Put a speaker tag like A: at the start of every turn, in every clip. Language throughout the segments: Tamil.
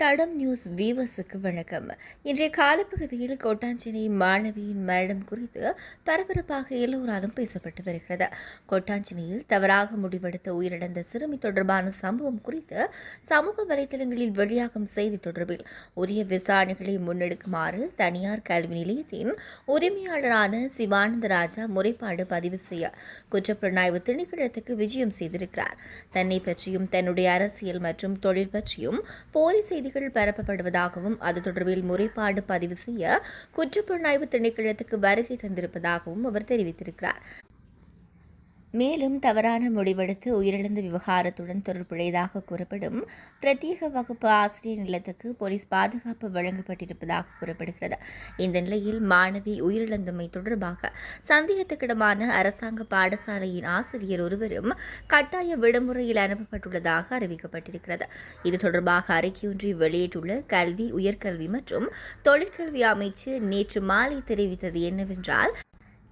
A: தடம் நியூஸ் வீவர்ஸுக்கு வணக்கம். இன்றைய காலப்பகுதியில் கொட்டாஞ்சேரி மாணவியின் மரணம் குறித்து பரபரப்பாக எல்லோராலும் பேசப்பட்டு வருகிறது. கொட்டாஞ்சேரியில் தவறாக முடிவெடுத்த உயிரிழந்த சிறுமி தொடர்பான சம்பவம் குறித்து சமூக வலைதளங்களில் வெளியாகும் செய்தி தொடர்பில் உரிய விசாரணைகளை முன்னெடுக்குமாறு தனியார் கல்வி நிலையத்தின் உரிமையாளரான சிவானந்த ராஜா முறைப்பாடு பதிவு செய்ய குற்றப்புலனாய்வு திணைக்களத்துக்கு விஜயம் செய்திருக்கிறார். தன்னை பற்றியும் தன்னுடைய அரசியல் மற்றும் தொழில் பற்றியும் போலி செய்திகள் பரப்பப்படுவதாகவும் அது தொடர்பில் முறைப்பாடு பதிவு செய்ய குற்றப்புலனாய்வு திணைக்களத்துக்கு வருகை தந்திருப்பதாகவும் அவர் தெரிவித்திருக்கிறார். மேலும் தவறான முடிவெடுத்து உயிரிழந்த விவகாரத்துடன் தொடர்புடையதாக கூறப்படும் பிரத்யேக வகுப்பு ஆசிரியர் நிலத்துக்கு போலீஸ் பாதுகாப்பு வழங்கப்பட்டிருப்பதாக கூறப்படுகிறது. இந்த நிலையில் மாணவி உயிரிழந்தமை தொடர்பாக சந்தேகத்துக்கிடமான அரசாங்க பாடசாலையின் ஆசிரியர் ஒருவரும் கட்டாய விடுமுறையில் அனுப்பப்பட்டுள்ளதாக அறிவிக்கப்பட்டிருக்கிறது. இது தொடர்பாக அறிக்கையொன்றை வெளியிட்டுள்ள கல்வி உயர்கல்வி மற்றும் தொழிற்கல்வி அமைச்சு நேற்று மாலை தெரிவித்தது என்னவென்றால்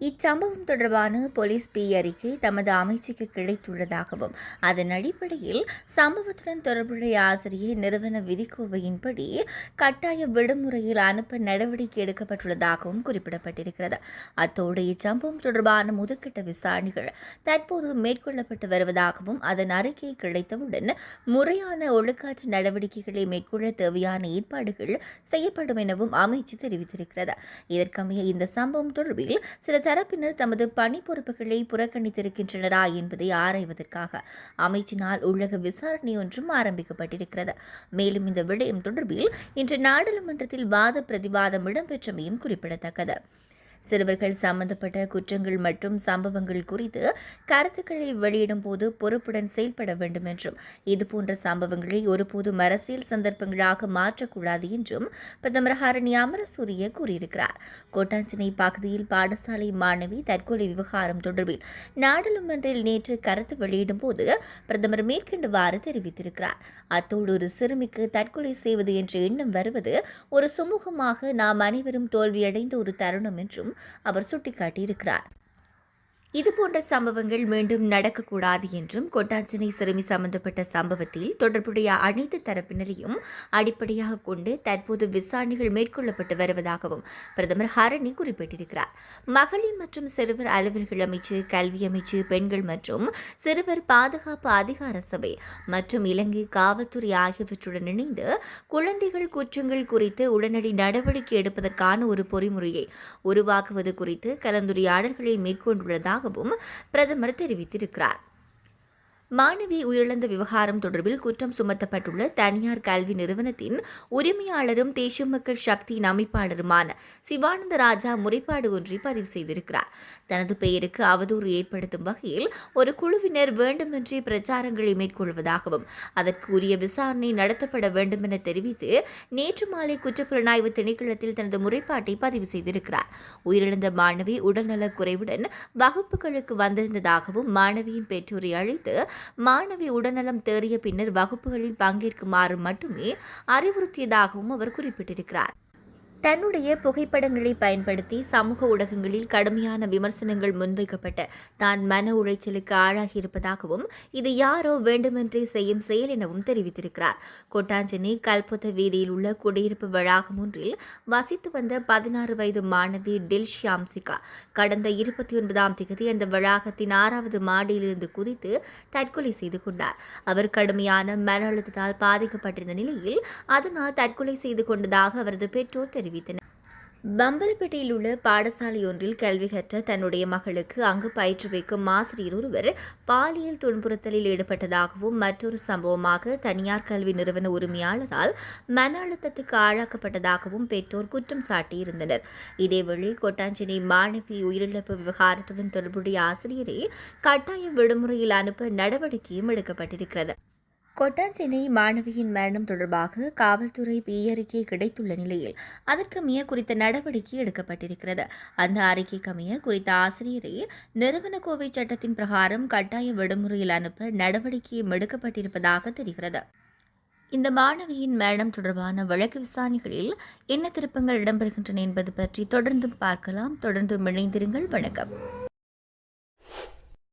A: இச்சம்பவம் தொடர்பான போலீஸ் பி அறிக்கை தமது அமைச்சுக்கு கிடைத்துள்ளதாகவும் அதன் அடிப்படையில் சம்பவத்துடன் தொடர்புடைய ஆசிரியை நிறுவன விதிக்கோவையின்படி கட்டாய விடுமுறையில் அனுப்ப நடவடிக்கை எடுக்கப்பட்டுள்ளதாகவும் குறிப்பிடப்பட்டிருக்கிறது. அத்தோடு இச்சம்பவம் தொடர்பான முதற்கட்ட விசாரணைகள் தற்போது மேற்கொள்ளப்பட்டு வருவதாகவும் அதன் அறிக்கை கிடைத்தவுடன் முறையான ஒழுக்காற்று நடவடிக்கைகளை மேற்கொள்ள தேவையான ஏற்பாடுகள் செய்யப்படும் எனவும் அமைச்சு தெரிவித்திருக்கிறது. இதற்கமைய இந்த சம்பவம் தொடர்பில் சில தரப்பினர் தமது பணி பொறுப்புகளை புறக்கணித்திருக்கின்றனரா என்பதை ஆராய்வதற்காக அமைச்சினால் உள்ளக விசாரணை ஒன்றும் ஆரம்பிக்கப்பட்டிருக்கிறது. மேலும் இந்த விடயம் தொடர்பில் இன்று நாடாளுமன்றத்தில் வாத பிரதிவாதம் இடம்பெற்றமையும் குறிப்பிடத்தக்கது. சிறுவர்கள் சம்பந்தப்பட்ட குற்றங்கள் மற்றும் சம்பவங்கள் குறித்து கருத்துக்களை வெளியிடும் போது பொறுப்புடன் செயல்பட வேண்டும் என்றும் இதுபோன்ற சம்பவங்களை ஒருபோதும் அரசியல் சந்தர்ப்பங்களாக மாற்றக்கூடாது என்றும் பிரதமர் ஹரணி அமரசூரிய கூறியிருக்கிறார். கோட்டாஞ்சனை பகுதியில் பாடசாலை மாணவி தற்கொலை விவகாரம் தொடர்பில் நாடாளுமன்றில் நேற்று கருத்து வெளியிடும் போது பிரதமர் மேற்கண்டவாறு தெரிவித்திருக்கிறார். அத்தோடு ஒரு சிறுமிக்கு தற்கொலை செய்வது என்ற எண்ணம் வருவது ஒரு சுமூகமாக நாம் அனைவரும் தோல்வியடைந்த ஒரு தருணம் என்றும் அவர் சுட்டிக்காட்டியிருக்கிறார். இதுபோன்ற சம்பவங்கள் மீண்டும் நடக்கக்கூடாது என்றும் கொட்டாஞ்சனை சிறுமி சம்பந்தப்பட்ட சம்பவத்தில் தொடர்புடைய அனைத்து தரப்பினரையும் அடிப்படையாக கொண்டு தற்போது விசாரணைகள் மேற்கொள்ளப்பட்டு வருவதாகவும் பிரதமர் ஹரணி குறிப்பிட்டிருக்கிறார். மகளிர் மற்றும் சிறுவர் அலுவல்கள் அமைச்சு கல்வி அமைச்சு பெண்கள் மற்றும் சிறுவர் பாதுகாப்பு அதிகார சபை மற்றும் இலங்கை காவல்துறை ஆகியவற்றுடன் இணைந்து குழந்தைகள் குற்றங்கள் குறித்து உடனடி நடவடிக்கை எடுப்பதற்கான ஒரு பொறிமுறையை உருவாக்குவது குறித்து கலந்துரையாடல்களை மேற்கொண்டுள்ளதாக உள்ளதாகவும் பிரதமர் தெரிவித்திருக்கிறார். மாணவி உயிரிழந்த விவகாரம் தொடர்பில் குற்றம் சுமத்தப்பட்டுள்ள தனியார் கல்வி நிறுவனத்தின் உரிமையாளரும் தேசிய மக்கள் சக்தியின் அமைப்பாளருமான சிவானந்த ராஜா முறைப்பாடு ஒன்றை பதிவு செய்திருக்கிறார். தனது பெயருக்கு அவதூறு ஏற்படுத்தும் வகையில் ஒரு குழுவினர் வேண்டுமென்றே பிரச்சாரங்களை மேற்கொள்வதாகவும் அதற்கு உரிய விசாரணை நடத்தப்பட வேண்டும் என தெரிவித்து நேற்று மாலை குற்றப்புலனாய்வு திணைக்களத்தில் தனது முறைப்பாட்டை பதிவு செய்திருக்கிறார். உயிரிழந்த மாணவி உடல்நலக் குறைவுடன் வகுப்புகளுக்கு வந்திருந்ததாகவும் மாணவியின் பெற்றோரை அழைத்து மாணவி உடல்நலம் தேறிய பின்னர் வகுப்புகளில் பங்கேற்குமாறு மட்டுமே அறிவுறுத்தியதாகவும் அவர் குறிப்பிட்டிருக்கிறார். தன்னுடைய புகைப்படங்களை பயன்படுத்தி சமூக ஊடகங்களில் கடுமையான விமர்சனங்கள் முன்வைக்கப்பட்ட தான் மன உளைச்சலுக்கு ஆளாகியிருப்பதாகவும் இது யாரோ வேண்டுமென்றே செய்யும் செயல் எனவும் தெரிவித்திருக்கிறார். கொட்டாஞ்சனி கல்பொத்த வீதியில் உள்ள குடியிருப்பு வளாகம் ஒன்றில் வசித்து வந்த பதினாறு வயது மாணவி டில் ஷியாம்சிகா கடந்த இருபத்தி ஒன்பதாம் தேதி அந்த வளாகத்தின் ஆறாவது மாடியிலிருந்து குதித்து தற்கொலை செய்து கொண்டார். அவர் கடுமையான மன அழுத்தத்தால் பாதிக்கப்பட்டிருந்த நிலையில் அதனால் தற்கொலை செய்து கொண்டதாக அவரது பெற்றோர் தெரிவித்தார். தெரிவித்தனர். பம்பலப்பேட்டையில் உள்ள பாடசாலை ஒன்றில் கல்வி கற்ற தன்னுடைய மகளுக்கு அங்கு பயிற்று வைக்கும் ஆசிரியர் ஒருவர் பாலியல் துன்புறுத்தலில் ஈடுபட்டதாகவும் மற்றொரு சம்பவமாக தனியார் கல்வி நிறுவன உரிமையாளரால் மன அழுத்தத்துக்கு ஆளாக்கப்பட்டதாகவும் பெற்றோர் குற்றம் சாட்டியிருந்தனர். இதேவேளை கொட்டாஞ்சினை மாணவி உயிரிழப்பு விவகாரத்துடன் தொடர்புடைய ஆசிரியரை கட்டாய விடுமுறையில் அனுப்ப நடவடிக்கையும் எடுக்கப்பட்டிருக்கிறது. கொட்டாஞ்சேனை மாணவியின் மரணம் தொடர்பாக காவல்துறை அறிக்கை கிடைத்துள்ள நிலையில் அதற்கமைய குறித்த நடவடிக்கை எடுக்கப்பட்டிருக்கிறது. அந்த அறிக்கைக்கமைய குறித்த ஆசிரியரை நிறுவன கோவை சட்டத்தின் பிரகாரம் கட்டாய விடுமுறையில் அனுப்ப நடவடிக்கையும் எடுக்கப்பட்டிருப்பதாக தெரிகிறது. இந்த மாணவியின் மரணம் தொடர்பான வழக்கு விசாரணைகளில் என்ன திருப்பங்கள் இடம்பெறுகின்றன என்பது பற்றி தொடர்ந்து பார்க்கலாம். தொடர்ந்து இணைந்திருங்கள். வணக்கம்.